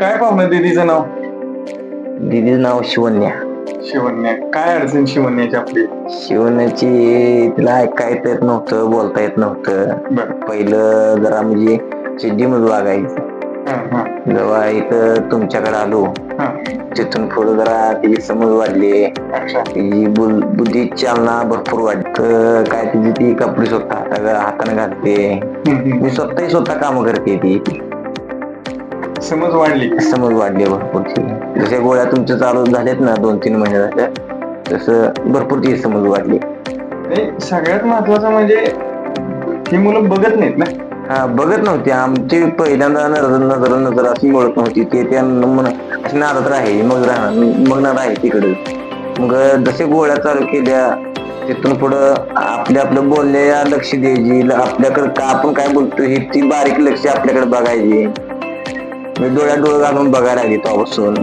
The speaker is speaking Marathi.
काय पाहुणं दीदीचं नाव? दीदीचं नाव शिवन्या. शिवन्या. काय अडचण शिवन्याची आपली? शिवण्याची तिला ऐकायला येत नव्हतं बोलता येत नव्हतं. पहिलं जरा म्हणजे चिड्डीमध्ये वागायचं. जेव्हा इथं तुमच्याकडे आलो. तिथून पुढे जरा तिची समज वाढली. तिची बुद्धी चालना भरपूर वाटत काय तिची ती कपडे स्वतः हाता हाताने घालते. मी स्वतःही स्वतः काम करते ती. समज वाढली. समज वाढली भरपूरची जसे गोळ्या तुमच्या चालू झाल्यात ना दोन तीन महिने झाल्या तसं भरपूर ती समज वाढली. सगळ्यात महत्वाचं म्हणजे ही मुलं बघत नाहीत ना. हा बघत नव्हती. आमची पहिल्यांदा नजर नजर नजर अशी ओळख नव्हती. ते त्या मन- अशी नादात राहील मग राहणार मग ना राहील तिकडे. मग जसे गोळ्या चालू केल्या तिथून पुढं आपल्या आपलं बोलण्याला लक्ष द्यायची आपल्याकडे का आपण काय बोलतो हे ती बारीक लक्ष आपल्याकडे बघायची. मी डोळ्यात डोळे घालून बघायला लागली तेव्हापासून.